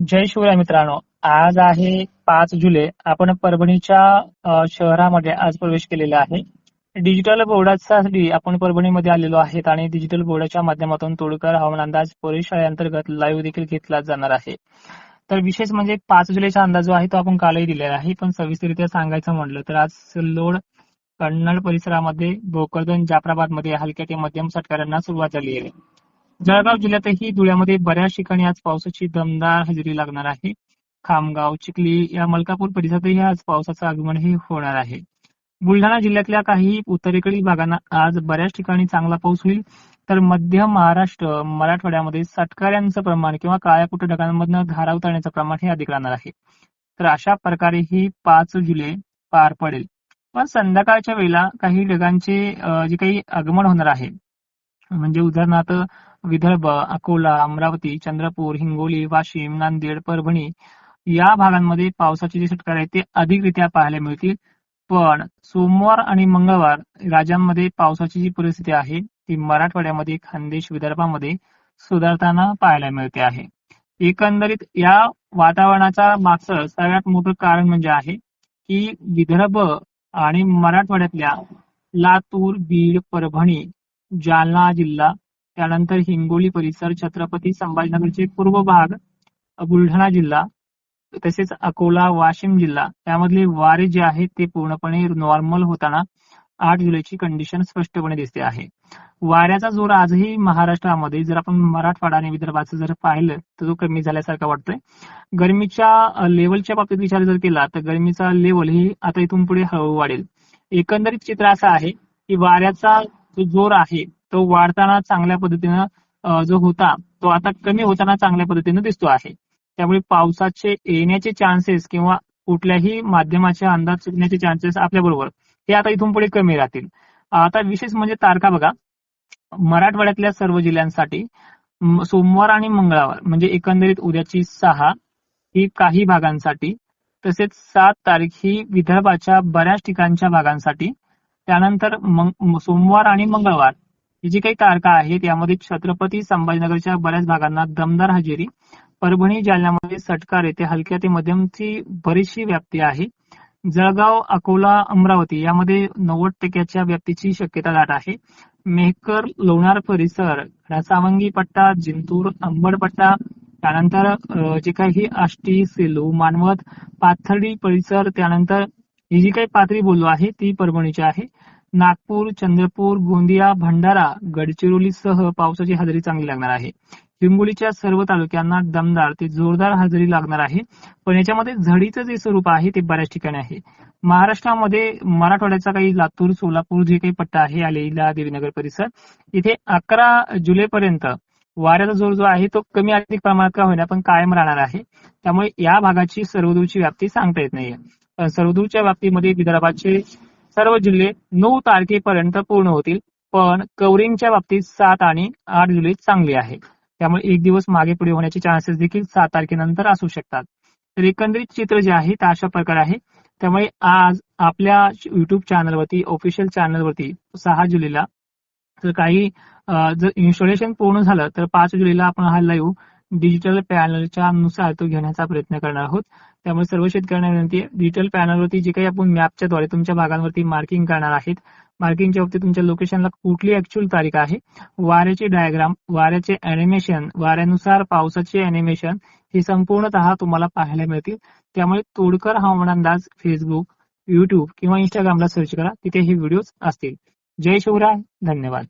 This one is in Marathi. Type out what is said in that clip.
जय शिवराय मित्रांनो आज आहे पाच जुलै. आपण परभणीच्या शहरामध्ये आज प्रवेश केलेला आहे. डिजिटल बोर्डासाठी आपण परभणीमध्ये आलेलो आहेत आणि डिजिटल बोर्डाच्या माध्यमातून तोडकर हवामान अंदाज परिशाळेअंतर्गत लाईव्ह देखील घेतला जाणार आहे. तर विशेष म्हणजे पाच जुलैचा अंदाज जो आहे तो आपण कालही दिलेला आहे. पण सविस्तरित्या सांगायचं म्हटलं तर आज सिल्लोड कन्नड परिसरामध्ये भोकरदन जाफराबादमध्ये हलक्या ते मध्यम सटकारांना सुरुवात झाली आहे. जळगाव जिल्ह्यातही धुळ्यामध्ये बऱ्याच ठिकाणी आज पावसाची दमदार हजेरी लागणार आहे. खामगाव चिखली या मलकापूर परिसरातही आज पावसाचं आगमनही होणार आहे. बुलढाणा जिल्ह्यातल्या काही उत्तरेकडील भागांना आज बऱ्याच ठिकाणी चांगला पाऊस होईल. तर मध्य महाराष्ट्र मराठवाड्यामध्ये सटकाऱ्यांचं प्रमाण किंवा काळ्या ढगांमधनं धारा उतरण्याचं प्रमाण हे अधिक राहणार आहे. तर अशा प्रकारे ही पाच जुलै पार पडेल. पण संध्याकाळच्या वेळेला काही ढगांचे जे काही आगमन होणार आहे म्हणजे उदाहरणार्थ विदर्भ अकोला अमरावती चंद्रपूर हिंगोली वाशिम नांदेड परभणी या भागांमध्ये पावसाचे जे षटकार आहेत ते अधिकरित्या पाहायला मिळतील. पण सोमवार आणि मंगळवार राज्यांमध्ये पावसाची जी परिस्थिती आहे ती मराठवाड्यामध्ये खानदेश विदर्भामध्ये सुधारताना पाहायला मिळते आहे. एकंदरीत या वातावरणाचा मागचं सगळ्यात मोठं कारण म्हणजे आहे की विदर्भ आणि मराठवाड्यातल्या लातूर बीड परभणी जालना जिल्हा त्यानंतर हिंगोली परिसर छत्रपती संभाजीनगरचे पूर्व भाग बुलढाणा जिल्हा तसेच अकोला वाशिम जिल्हा. त्यामधले वारे जे आहेत ते पूर्णपणे नॉर्मल होताना आठ जुलैची कंडिशन स्पष्टपणे दिसते आहे. वाऱ्याचा जोर आजही महाराष्ट्रामध्ये जर आपण मराठवाडा आणि विदर्भाचं जर पाहिलं तर तो कमी झाल्यासारखा वाटतोय. गरमीच्या लेवलच्या बाबतीत विचार जर केला तर गरमीचा लेवल ही आता इथून पुढे हळूहळू वाढेल. एकंदरीत चित्र असं आहे की वाऱ्याचा जो जोर आहे तो वाढताना चांगल्या पद्धतीनं जो होता तो आता कमी होताना चांगल्या पद्धतीनं दिसतो आहे. त्यामुळे पावसाचे येण्याचे चान्सेस किंवा कुठल्याही माध्यमाचे अंदाज चुकण्याचे चान्सेस आपल्या बरोबर हे आता इथून पुढे कमी राहतील. आता विशेष म्हणजे तारखा बघा. मराठवाड्यातल्या सर्व जिल्ह्यांसाठी सोमवार आणि मंगळवार म्हणजे एकंदरीत उद्याची सहा ही काही भागांसाठी तसेच सात तारीख ही विदर्भाच्या बऱ्याच ठिकाणच्या भागांसाठी त्यानंतर सोमवार आणि मंगळवार ही जी काही तारखा आहेत यामध्ये छत्रपती संभाजीनगरच्या बऱ्याच भागांना दमदार हजेरी परभणी जालन्यामध्ये सटकार येथे हलक्या ते मध्यमची बरीचशी व्याप्ती आहे. जळगाव अकोला अमरावती यामध्ये नव्वद टक्क्याच्या व्याप्तीची शक्यता दाट आहे. मेहकर लोणार परिसर सावंगी पट्टा जिंतूर अंबड पट्टा त्यानंतर जे काही आष्टी सेलू मानवत पाथर्डी परिसर त्यानंतर ही जी काही पातळी बोललो आहे ती परभणीची आहे. नागपूर चंद्रपूर गोंदिया भंडारा गडचिरोलीसह पावसाची हजेरी चांगली लागणार आहे. हिंगोलीच्या सर्व तालुक्यांना दमदार ते जोरदार हजेरी लागणार आहे. पण याच्यामध्ये झडीचं जे स्वरूप आहे ते बऱ्याच ठिकाणी आहे. महाराष्ट्रामध्ये मराठवाड्याचा काही लातूर सोलापूर जे काही पट्टा आहे आलेला देवीनगर परिसर इथे अकरा जुलैपर्यंत वाऱ्याचा जोर जो आहे तो कमी अधिक प्रमाणात का होईना पण कायम राहणार आहे. त्यामुळे या भागाची सर्वदूरची व्याप्ती सांगता येत नाहीये. सर्वदूरच्या व्याप्तीमध्ये विदर्भाचे सर्व जिल्हे नऊ तारखेपर्यंत पूर्ण होतील पण कव्हरिंगच्या बाबतीत सात आणि आठ जुलै चांगली आहे. त्यामुळे एक दिवस मागे पुढे होण्याचे चान्सेस देखील सात तारखेनंतर असू शकतात. तर एकंदरीत चित्र जे आहे ते अशा प्रकारे आहे. त्यामुळे आज आपल्या युट्यूब चॅनलवरती ऑफिशियल चॅनलवरती सहा जुलैला तर काही जर इन्स्टॉलेशन पूर्ण झालं तर पाच जुलैला आपण हा लाईव्ह डिजिटल पॅनलच्या नुसार तो घेण्याचा प्रयत्न करणार आहोत. त्यामुळे सर्व शेतकऱ्यांना विनंती आहे डिजिटल पॅनलवरती जे काही आपण मॅपच्या द्वारे तुमच्या भागांवरती मार्किंग करणार आहेत मार्किंगच्या बाबतीत तुमच्या लोकेशनला कुठली ऍक्च्युअल तारीख आहे वाऱ्याचे डायग्राम वाऱ्याचे अॅनिमेशन वाऱ्यानुसार पावसाचे अॅनिमेशन हे संपूर्णतः तुम्हाला पाहायला मिळतील. त्यामुळे तोडकर हवामान अंदाज फेसबुक युट्यूब किंवा इंस्टाग्रामला सर्च करा तिथे हे व्हिडिओज असतील. जय शिवराय धन्यवाद.